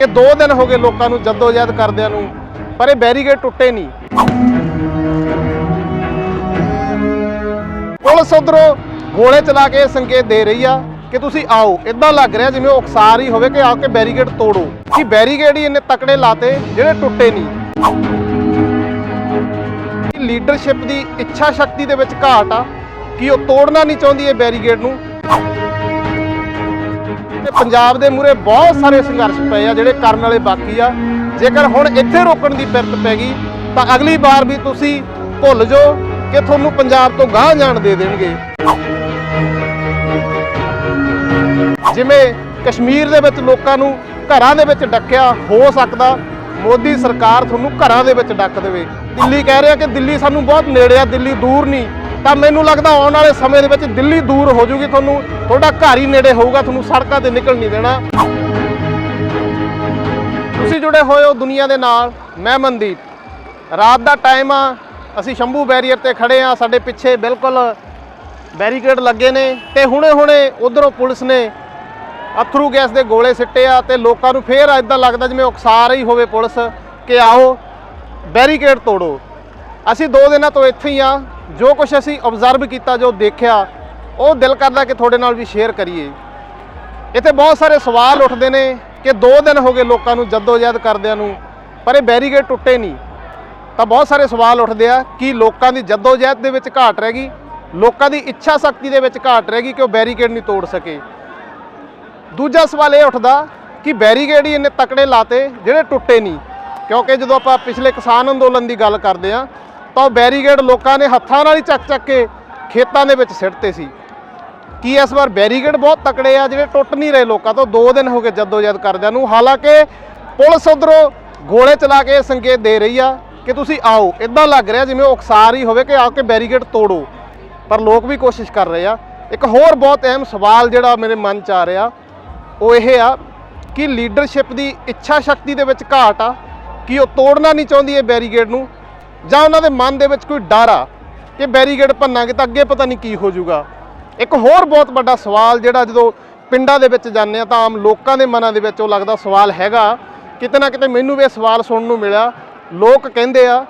ਕਿ 2 ਦਿਨ ਹੋ ਗਏ ਲੋਕਾਂ ਨੂੰ ਜਦੋਜਹਿਦ ਕਰਦਿਆਂ ਨੂੰ, ਪਰ ਇਹ ਬੈਰੀਗੇਡ ਟੁੱਟੇ ਨਹੀਂ। ਪੁਲਿਸ ਉਧਰੋਂ ਗੋਲੇ ਚਲਾ ਕੇ ਸੰਕੇਤ ਦੇ ਰਹੀ ਆ ਕਿ ਤੁਸੀਂ ਆਓ ਇਦਾਂ ਲੱਗ ਰਿਹਾ ਜਿਵੇਂ ਉਹ ਉਕਸਾਰ ਹੀ ਹੋਵੇ ਕਿ ਆ ਕੇ ਬੈਰੀਗੇਡ ਤੋੜੋ। ਕਿ ਬੈਰੀਗੇਡ ਹੀ ਇੰਨੇ ਤਕੜੇ ਲਾਤੇ ਜਿਹੜੇ ਟੁੱਟੇ ਨਹੀਂ। ਲੀਡਰਸ਼ਿਪ ਦੀ ਇੱਛਾ ਸ਼ਕਤੀ ਦੇ ਵਿੱਚ ਘਾਟ ਆ, ਕਿ ਉਹ ਤੋੜਨਾ ਨਹੀਂ ਚਾਹੁੰਦੀ ਇਹ ਬੈਰੀਗੇਡ ਨੂੰ। ਤੇ ਪੰਜਾਬ ਦੇ ਮੂਰੇ ਬਹੁਤ ਸਾਰੇ ਸੰਘਰਸ਼ ਪਏ ਆ, ਜਿਹੜੇ ਕਰਨ ਵਾਲੇ ਬਾਕੀ ਆ। ਜੇਕਰ ਹੁਣ ਇੱਥੇ ਰੋਕਣ ਦੀ ਪਿਰਤ ਪੈ ਗਈ, ਤਾਂ ਅਗਲੀ ਵਾਰ ਵੀ ਤੁਸੀਂ ਭੁੱਲ ਜਾਓ ਕਿ ਤੁਹਾਨੂੰ ਪੰਜਾਬ ਤੋਂ ਗਾਂਹ ਜਾਣ ਦੇ ਦੇਣਗੇ। ਜਿਵੇਂ ਕਸ਼ਮੀਰ ਦੇ ਵਿੱਚ ਲੋਕਾਂ ਨੂੰ ਘਰਾਂ ਦੇ ਵਿੱਚ ਡੱਕਿਆ ਹੋ ਸਕਦਾ, ਮੋਦੀ ਸਰਕਾਰ ਤੁਹਾਨੂੰ ਘਰਾਂ ਦੇ ਵਿੱਚ ਡੱਕ ਦੇਵੇ। ਦਿੱਲੀ ਕਹਿ ਰਿਹਾ ਕਿ ਦਿੱਲੀ ਸਾਨੂੰ ਬਹੁਤ ਨੇੜੇ ਆ, ਦਿੱਲੀ ਦੂਰ ਨਹੀਂ। ਤਾਂ ਮੈਨੂੰ ਲੱਗਦਾ ਆਉਣ ਵਾਲੇ ਸਮੇਂ ਦੇ ਵਿੱਚ ਦਿੱਲੀ ਦੂਰ ਹੋ ਜੂਗੀ ਤੁਹਾਨੂੰ। ਤੁਹਾਡਾ ਘਰ ਹੀ ਨੇੜੇ ਹੋਊਗਾ, ਤੁਹਾਨੂੰ ਸੜਕਾਂ ਤੇ ਨਿਕਲ ਨਹੀਂ ਦੇਣਾ। ਤੁਸੀਂ ਜੁੜੇ ਹੋਏ ਹੋ ਦੁਨੀਆ ਦੇ ਨਾਲ, ਮੈਂ ਮਨਦੀਪ। ਰਾਤ ਦਾ ਟਾਈਮ ਆ, ਅਸੀਂ ਸ਼ੰਭੂ ਬੈਰੀਅਰ ਤੇ ਖੜੇ ਆ, ਸਾਡੇ ਪਿੱਛੇ ਬਿਲਕੁਲ ਬੈਰੀਕੇਡ ਲੱਗੇ ਨੇ ਤੇ ਹੁਣੇ-ਹੁਣੇ ਉਧਰੋਂ ਪੁਲਿਸ ਨੇ ਅਥਰੂ ਗੈਸ ਦੇ ਗੋਲੇ ਸਿੱਟੇ ਆ ਤੇ ਲੋਕਾਂ ਨੂੰ ਫੇਰ ਇਦਾਂ ਲੱਗਦਾ ਜਿਵੇਂ ਉਕਸਾ ਰਹੀ ਹੋਵੇ ਪੁਲਿਸ ਕਿ ਆਓ, ਬੈਰੀਕੇਡ ਤੋੜੋ। ਅਸੀਂ ਦੋ ਦਿਨਾਂ ਤੋਂ ਇੱਥੇ ਹੀ ਆ। ਜੋ ਕੁਝ ਅਸੀਂ ਆਬਜ਼ਰਵ ਕੀਤਾ, ਜੋ ਦੇਖਿਆ, ਉਹ ਦਿਲ ਕਰਦਾ ਕਿ ਤੁਹਾਡੇ ਨਾਲ ਵੀ ਸ਼ੇਅਰ ਕਰੀਏ। ਇੱਥੇ ਬਹੁਤ ਸਾਰੇ ਸਵਾਲ ਉੱਠਦੇ ਨੇ ਕਿ ਦੋ ਦਿਨ ਹੋ ਗਏ ਲੋਕਾਂ ਨੂੰ ਜਦੋਜਹਿਦ ਕਰਦਿਆਂ ਨੂੰ, ਪਰ ਇਹ ਬੈਰੀਕੇਡ ਟੁੱਟੇ ਨਹੀਂ। ਤਾਂ ਬਹੁਤ ਸਾਰੇ ਸਵਾਲ ਉੱਠਦੇ ਆ ਕਿ ਲੋਕਾਂ ਦੀ ਜਦੋਜਹਿਦ ਦੇ ਵਿੱਚ ਘਾਟ ਰਹਿ ਗਈ। ਲੋਕਾਂ ਦੀ ਇੱਛਾ ਸ਼ਕਤੀ ਦੇ ਵਿੱਚ ਘਾਟ ਰਹਿ ਗਈ ਕਿ ਉਹ ਬੈਰੀਕੇਡ ਨਹੀਂ ਤੋੜ ਸਕੇ। ਦੂਜਾ ਸਵਾਲ ਇਹ ਉੱਠਦਾ ਕਿ ਬੈਰੀਕੇਡ ਹੀ ਇੰਨੇ ਤਕੜੇ ਲਾਤੇ ਜਿਹੜੇ ਟੁੱਟੇ ਨਹੀਂ। ਕਿਉਂਕਿ ਜਦੋਂ ਆਪਾਂ ਪਿਛਲੇ ਕਿਸਾਨ ਅੰਦੋਲਨ ਦੀ ਗੱਲ ਕਰਦੇ ਆ ਤਾਂ ਉਹ ਬੈਰੀਗੇਡ ਲੋਕਾਂ ਨੇ ਹੱਥਾਂ ਨਾਲ ਹੀ ਚੱਕ ਚੱਕ ਕੇ ਖੇਤਾਂ ਦੇ ਵਿੱਚ ਸਿੱਟਦੇ ਸੀ। ਕੀ ਇਸ ਵਾਰ ਬੈਰੀਗੇਡ ਬਹੁਤ ਤਕੜੇ ਆ, ਜਿਹੜੇ ਟੁੱਟ ਨਹੀਂ ਰਹੇ ਲੋਕਾਂ ਤੋਂ? 2 ਦਿਨ ਹੋ ਗਏ ਜਦੋਜਹਿਦ ਕਰਦਿਆਂ ਨੂੰ। ਹਾਲਾਂਕਿ ਪੁਲਿਸ ਉਧਰੋਂ ਗੋਲੇ ਚਲਾ ਕੇ ਇਹ ਸੰਕੇਤ ਦੇ ਰਹੀ ਆ ਕਿ ਤੁਸੀਂ ਆਓ। ਇਦਾਂ ਲੱਗ ਰਿਹਾ ਜਿਵੇਂ ਉਹ ਉਕਸਾਰ ਹੀ ਹੋਵੇ ਕਿ ਆ ਕੇ ਬੈਰੀਕੇਡ ਤੋੜੋ। ਪਰ ਲੋਕ ਵੀ ਕੋਸ਼ਿਸ਼ ਕਰ ਰਹੇ ਆ। ਇੱਕ ਹੋਰ ਬਹੁਤ ਅਹਿਮ ਸਵਾਲ ਜਿਹੜਾ ਮੇਰੇ ਮਨ 'ਚ ਆ ਰਿਹਾ, ਉਹ ਇਹ ਆ ਕਿ ਲੀਡਰਸ਼ਿਪ ਦੀ ਇੱਛਾ ਸ਼ਕਤੀ ਦੇ ਵਿੱਚ ਘਾਟ ਆ। ਕਿ ਉਹ ਤੋੜਨਾ ਨਹੀਂ ਚਾਹੁੰਦੀ ਇਹ ਬੈਰੀਗੇਡ ਨੂੰ? ਜਾਂ ਉਹਨਾਂ ਦੇ ਮਨ ਦੇ ਵਿੱਚ ਕੋਈ ਡਰ ਆ ਕਿ ਬੈਰੀਗੇਡ ਭੰਨਾਂਗੇ ਤਾਂ ਅੱਗੇ ਪਤਾ ਨਹੀਂ ਕੀ ਹੋ ਜਾਊਗਾ। ਇੱਕ ਹੋਰ ਬਹੁਤ ਵੱਡਾ ਸਵਾਲ ਜਿਹੜਾ ਜਦੋਂ ਪਿੰਡਾਂ ਦੇ ਵਿੱਚ ਜਾਂਦੇ ਆ ਤਾਂ ਆਮ ਲੋਕਾਂ ਦੇ ਮਨਾਂ ਦੇ ਵਿੱਚ ਉਹ ਲੱਗਦਾ ਸਵਾਲ ਹੈਗਾ। ਕਿਤੇ ਨਾ ਕਿਤੇ ਮੈਨੂੰ ਵੀ ਇਹ ਸਵਾਲ ਸੁਣਨ ਨੂੰ ਮਿਲਿਆ। ਲੋਕ ਕਹਿੰਦੇ ਆ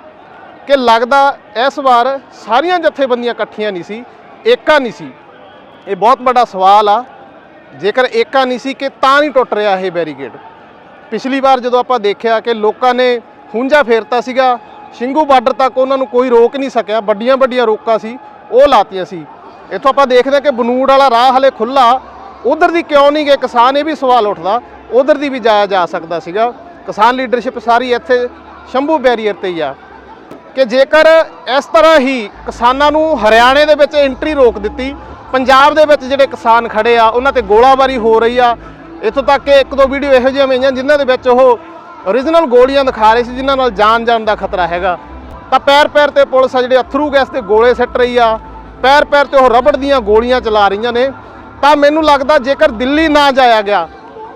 ਕਿ ਲੱਗਦਾ ਇਸ ਵਾਰ ਸਾਰੀਆਂ ਜਥੇਬੰਦੀਆਂ ਇਕੱਠੀਆਂ ਨਹੀਂ ਸੀ, ਏਕਾ ਨਹੀਂ ਸੀ। ਇਹ ਬਹੁਤ ਵੱਡਾ ਸਵਾਲ ਆ। ਜੇਕਰ ਏਕਾ ਨਹੀਂ ਸੀ ਕਿ ਤਾਂ ਨਹੀਂ ਟੁੱਟ ਰਿਹਾ ਇਹ ਬੈਰੀਕੇਡ ਪਿਛਲੀ ਵਾਰ ਜਦੋਂ ਆਪਾਂ ਦੇਖਿਆ ਕਿ ਲੋਕਾਂ ਨੇ ਹੁੰਜਾ ਫੇਰਤਾ ਸੀਗਾ ਸ਼ਿੰਗੂ ਬਾਰਡਰ ਤੱਕ ਉਹਨਾਂ ਨੂੰ ਕੋਈ ਰੋਕ ਨਹੀਂ ਸਕਿਆ। ਵੱਡੀਆਂ ਵੱਡੀਆਂ ਰੋਕਾਂ ਸੀ, ਉਹ ਲਾਤੀਆਂ ਸੀ। ਇੱਥੋਂ ਆਪਾਂ ਦੇਖਦੇ ਹਾਂ ਕਿ ਬਨੂੜ ਵਾਲਾ ਰਾਹ ਹਲੇ ਖੁੱਲਾ ਉਧਰ ਦੀ ਕਿਉਂ ਨਹੀਂ ਗਏ? ਕਿਸਾਨ ਇਹ ਵੀ ਸਵਾਲ ਉੱਠਦਾ, ਉਧਰ ਦੀ ਵੀ ਜਾਇਆ ਜਾ ਸਕਦਾ ਸੀਗਾ। ਕਿਸਾਨ ਲੀਡਰਸ਼ਿਪ ਸਾਰੀ ਇੱਥੇ ਸ਼ੰਭੂ ਬੈਰੀਅਰ ਤੇ ਹੀ ਆ। ਕਿ ਜੇਕਰ ਇਸ ਤਰ੍ਹਾਂ ਹੀ ਕਿਸਾਨਾਂ ਨੂੰ ਹਰਿਆਣੇ ਦੇ ਵਿੱਚ ਐਂਟਰੀ ਰੋਕ ਦਿੱਤੀ, ਪੰਜਾਬ ਦੇ ਵਿੱਚ ਜਿਹੜੇ ਕਿਸਾਨ ਖੜੇ ਆ, ਉਹਨਾਂ ਤੇ ਗੋਲਾਬਾਰੀ ਹੋ ਰਹੀ ਆ। ਇੱਥੋਂ ਤੱਕ ਕਿ ਇੱਕ ਦੋ ਵੀਡੀਓ ਇਹੋ ਜਿਹੀਆਂ ਆਈਆਂ ਜਿਨ੍ਹਾਂ ਦੇ ਵਿੱਚ ਉਹ ਓਰੀਜਨਲ ਗੋਲੀਆਂ ਦਿਖਾ ਰਹੇ ਸੀ, ਜਿਨ੍ਹਾਂ ਨਾਲ ਜਾਨ ਜਾਣ ਦਾ ਖਤਰਾ ਹੈਗਾ। ਤਾਂ ਪੈਰ ਪੈਰ ਤੇ ਪੁਲਿਸ ਆ ਜਿਹੜੇ ਅਥਰੂ ਗੈਸ ਤੇ ਗੋਲੇ ਸਿੱਟ ਰਹੀ ਆ। ਪੈਰ ਪੈਰ ਤੇ ਉਹ ਰਬੜ ਦੀਆਂ ਗੋਲੀਆਂ ਚਲਾ ਰਹੀਆਂ ਨੇ। ਤਾਂ ਮੈਨੂੰ ਲੱਗਦਾ ਜੇਕਰ ਦਿੱਲੀ ਨਾ ਜਾਇਆ ਗਿਆ,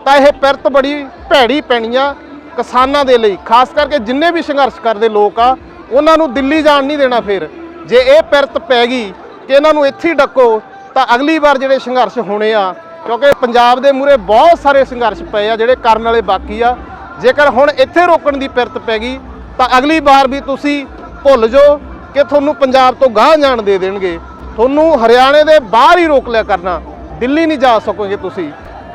ਤਾਂ ਇਹ ਪਿਰਤ ਬੜੀ ਭੈੜੀ ਪੈਣੀ ਆ ਕਿਸਾਨਾਂ ਦੇ ਲਈ। ਖਾਸ ਕਰਕੇ ਜਿੰਨੇ ਵੀ ਸੰਘਰਸ਼ ਕਰਦੇ ਲੋਕ ਆ, ਉਹਨਾਂ ਨੂੰ ਦਿੱਲੀ ਜਾਣ ਨਹੀਂ ਦੇਣਾ ਫਿਰ। ਜੇ ਇਹ ਪਿਰਤ ਪੈ ਗਈ ਕਿ ਇਹਨਾਂ ਨੂੰ ਇੱਥੇ ਡੱਕੋ, ਤਾਂ ਅਗਲੀ ਵਾਰ ਜਿਹੜੇ ਸੰਘਰਸ਼ ਹੋਣੇ ਆ, ਕਿਉਂਕਿ ਪੰਜਾਬ ਦੇ ਮੂਰੇ ਬਹੁਤ ਸਾਰੇ ਸੰਘਰਸ਼ ਪਏ ਆ, ਜਿਹੜੇ ਕਰਨ ਵਾਲੇ ਬਾਕੀ ਆ। ਜੇਕਰ ਹੁਣ ਇੱਥੇ ਰੋਕਣ ਦੀ ਪਿਰਤ ਪੈ ਗਈ, ਤਾਂ ਅਗਲੀ ਵਾਰ ਵੀ ਤੁਸੀਂ ਭੁੱਲ ਜਾਓ ਕਿ ਤੁਹਾਨੂੰ ਪੰਜਾਬ ਤੋਂ ਗਾਂਹ ਜਾਣ ਦੇ ਦੇਣਗੇ। ਤੁਹਾਨੂੰ ਹਰਿਆਣੇ ਦੇ ਬਾਹਰ ਹੀ ਰੋਕ ਲਿਆ ਕਰਨਾ। ਦਿੱਲੀ ਨਹੀਂ ਜਾ ਸਕੋਗੇ ਤੁਸੀਂ।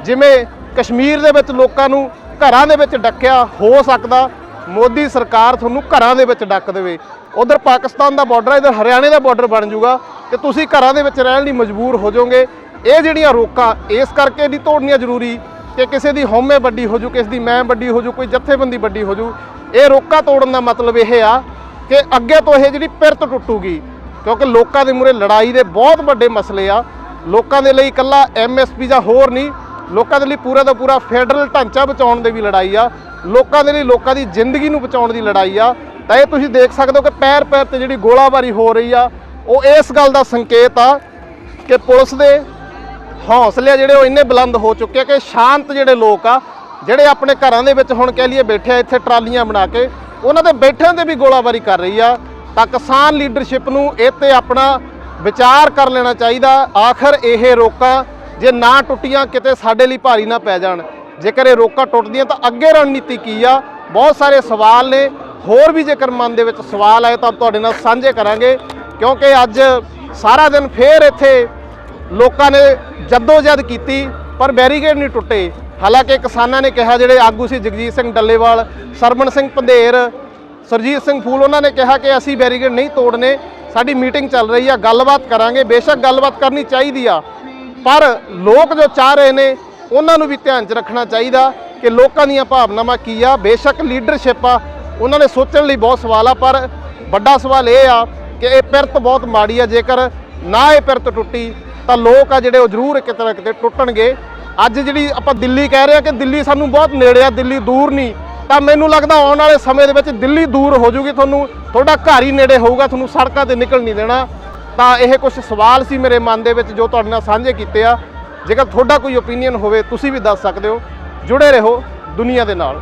ਜਿਵੇਂ ਕਸ਼ਮੀਰ ਦੇ ਵਿੱਚ ਲੋਕਾਂ ਨੂੰ ਘਰਾਂ ਦੇ ਵਿੱਚ ਡੱਕਿਆ ਹੋ ਸਕਦਾ, ਮੋਦੀ ਸਰਕਾਰ ਤੁਹਾਨੂੰ ਘਰਾਂ ਦੇ ਵਿੱਚ ਡੱਕ ਦੇਵੇ। ਉਧਰ ਪਾਕਿਸਤਾਨ ਦਾ ਬਾਰਡਰ ਹੈ ਇਧਰ ਹਰਿਆਣੇ ਦਾ ਬਾਰਡਰ ਬਣ ਜਾਊਗਾ ਤੇ ਤੁਸੀਂ ਘਰਾਂ ਦੇ ਵਿੱਚ ਰਹਿਣ ਲਈ ਮਜਬੂਰ ਹੋ ਜਾਓਗੇ। ਇਹ ਜਿਹੜੀਆਂ ਰੋਕਾਂ, ਇਸ ਕਰਕੇ ਨਹੀਂ ਤੋੜਨੀਆਂ ਜ਼ਰੂਰੀ। ਕਿ ਕਿਸੇ ਦੀ ਹਉਮੈ ਵੱਡੀ ਹੋ ਜੂ, ਕਿਸੇ ਦੀ ਮੈਂ ਵੱਡੀ ਹੋ ਜੂ, ਕੋਈ ਜਥੇਬੰਦੀ ਵੱਡੀ ਹੋ ਜੂ। ਇਹ ਰੋਕਾ ਤੋੜਨ ਦਾ ਮਤਲਬ ਇਹ ਆ ਕਿ ਅੱਗੇ ਤੋਂ ਇਹ ਜਿਹੜੀ ਪਿਰਤ ਟੁੱਟੂਗੀ, ਕਿਉਂਕਿ ਲੋਕਾਂ ਦੇ ਮੂਰੇ ਲੜਾਈ ਦੇ ਬਹੁਤ ਵੱਡੇ ਮਸਲੇ ਆ, ਲੋਕਾਂ ਦੇ ਲਈ ਇਕੱਲਾ ਐਮਐਸਪੀ ਜਾਂ ਹੋਰ ਨਹੀਂ, ਲੋਕਾਂ ਦੇ ਲਈ ਪੂਰਾ ਦਾ ਪੂਰਾ ਫੈਡਰਲ ਢਾਂਚਾ ਬਚਾਉਣ ਦੇ ਵੀ ਲੜਾਈ ਆ, ਲੋਕਾਂ ਦੇ ਲਈ ਲੋਕਾਂ ਦੀ ਜ਼ਿੰਦਗੀ ਨੂੰ ਬਚਾਉਣ ਦੀ ਲੜਾਈ ਆ। ਤਾਂ ਇਹ ਤੁਸੀਂ ਦੇਖ ਸਕਦੇ ਹੋ ਕਿ ਪੈਰ ਪੈਰ ਤੇ ਜਿਹੜੀ ਗੋਲਾਬਾਰੀ ਹੋ ਰਹੀ ਆ, ਉਹ ਇਸ ਗੱਲ ਦਾ ਸੰਕੇਤ ਆ ਕਿ ਪੁਲਿਸ ਦੇ ਹੌਸਲੇ ਆ ਜਿਹੜੇ ਉਹ ਇੰਨੇ ਬੁਲੰਦ ਹੋ ਚੁੱਕੇ ਆ ਕਿ ਸ਼ਾਂਤ ਜਿਹੜੇ ਲੋਕ ਆ, ਜਿਹੜੇ ਆਪਣੇ ਘਰਾਂ ਦੇ ਵਿੱਚ ਹੁਣ ਕਹਿ ਲਈਏ ਬੈਠੇ ਆ, ਇੱਥੇ ਟਰਾਲੀਆਂ ਬਣਾ ਕੇ, ਉਹਨਾਂ ਦੇ ਬੈਠਿਆਂ ਤੇ ਵੀ ਗੋਲਾਬਾਰੀ ਕਰ ਰਹੀ ਆ। ਤਾਂ ਕਿਸਾਨ ਲੀਡਰਸ਼ਿਪ ਨੂੰ ਇਹ ਤੇ ਆਪਣਾ ਵਿਚਾਰ ਕਰ ਲੈਣਾ ਚਾਹੀਦਾ। ਆਖਰ ਇਹ ਰੋਕਾਂ ਜੇ ਨਾ ਟੁੱਟੀਆਂ, ਕਿਤੇ ਸਾਡੇ ਲਈ ਭਾਰੀ ਨਾ ਪੈ ਜਾਣ। ਜੇਕਰ ਇਹ ਰੋਕਾਂ ਟੁੱਟਦੀਆਂ ਤਾਂ ਅੱਗੇ ਰਣਨੀਤੀ ਕੀ ਆ? ਬਹੁਤ ਸਾਰੇ ਸਵਾਲ ਨੇ। ਹੋਰ ਵੀ ਜੇਕਰ ਮਨ ਦੇ ਵਿੱਚ ਸਵਾਲ ਆਏ ਤਾਂ ਤੁਹਾਡੇ ਨਾਲ ਸਾਂਝੇ ਕਰਾਂਗੇ, ਕਿਉਂਕਿ ਅੱਜ ਸਾਰਾ ਦਿਨ ਫੇਰ ਇੱਥੇ ਲੋਕਾਂ ਨੇ ਜਦੋਜਹਿਦ ਕੀਤੀ, ਪਰ ਬੈਰੀਕੇਡ ਨਹੀਂ ਟੁੱਟੇ। ਹਾਲਾਂਕਿ ਕਿਸਾਨਾਂ ਨੇ ਕਿਹਾ, ਜਿਹੜੇ ਆਗੂ ਸੀ ਜਗਜੀਤ ਸਿੰਘ ਡੱਲੇਵਾਲ ਸਰਮਨ ਸਿੰਘ ਪੰਧੇਰ, ਸਰਜੀਤ ਸਿੰਘ ਫੂਲ, ਉਹਨਾਂ ਨੇ ਕਿਹਾ ਕਿ ਅਸੀਂ ਬੈਰੀਕੇਡ ਨਹੀਂ ਤੋੜਨੇ, ਸਾਡੀ ਮੀਟਿੰਗ ਚੱਲ ਰਹੀ ਆ, ਗੱਲਬਾਤ ਕਰਾਂਗੇ, ਬੇਸ਼ੱਕ ਗੱਲਬਾਤ ਕਰਨੀ ਚਾਹੀਦੀ ਆ। ਪਰ ਲੋਕ ਜੋ ਚਾਹ ਰਹੇ ਨੇ, ਉਹਨਾਂ ਨੂੰ ਵੀ ਧਿਆਨ 'ਚ ਰੱਖਣਾ ਚਾਹੀਦਾ ਕਿ ਲੋਕਾਂ ਦੀਆਂ ਭਾਵਨਾਵਾਂ ਕੀ ਆ। ਬੇਸ਼ੱਕ ਲੀਡਰਸ਼ਿਪ ਆ, ਉਹਨਾਂ ਨੇ ਸੋਚਣ ਲਈ ਬਹੁਤ ਸਵਾਲ ਆ, ਪਰ ਵੱਡਾ ਸਵਾਲ ਇਹ ਆ ਕਿ ਇਹ ਪਿਰਤ ਬਹੁਤ ਮਾੜੀ ਆ। ਜੇਕਰ ਨਾ ਇਹ ਪਿਰਤ ਟੁੱਟੀ ਤਾਂ ਲੋਕ ਆ ਜਿਹੜੇ ਉਹ ਜ਼ਰੂਰ ਕਿਤੇ ਨਾ ਕਿਤੇ ਟੁੱਟਣਗੇ। ਅੱਜ ਜਿਹੜੀ ਆਪਾਂ ਦਿੱਲੀ ਕਹਿ ਰਹੇ ਆ ਕਿ ਦਿੱਲੀ ਸਾਨੂੰ ਬਹੁਤ ਨੇੜੇ ਆ, ਦਿੱਲੀ ਦੂਰ ਨਹੀਂ। ਤਾਂ ਮੈਨੂੰ ਲੱਗਦਾ ਆਉਣ ਵਾਲੇ ਸਮੇਂ ਦੇ ਵਿੱਚ ਦਿੱਲੀ ਦੂਰ ਹੋ ਜੂਗੀ, ਤੁਹਾਨੂੰ ਤੁਹਾਡਾ ਘਰ ਹੀ ਨੇੜੇ ਹੋਊਗਾ, ਤੁਹਾਨੂੰ ਸੜਕਾਂ ਤੇ ਨਿਕਲ ਨਹੀਂ ਦੇਣਾ। ਤਾਂ ਇਹ ਕੁਝ ਸਵਾਲ ਸੀ ਮੇਰੇ ਮਨ ਦੇ ਵਿੱਚ ਜੋ ਤੁਹਾਡੇ ਨਾਲ ਸਾਂਝੇ ਕੀਤੇ ਆ। ਜੇਕਰ ਤੁਹਾਡਾ ਕੋਈ ਓਪੀਨੀਅਨ ਹੋਵੇ, ਤੁਸੀਂ ਵੀ ਦੱਸ ਸਕਦੇ ਹੋ। ਜੁੜੇ ਰਹੋ ਦੁਨੀਆ ਦੇ ਨਾਲ।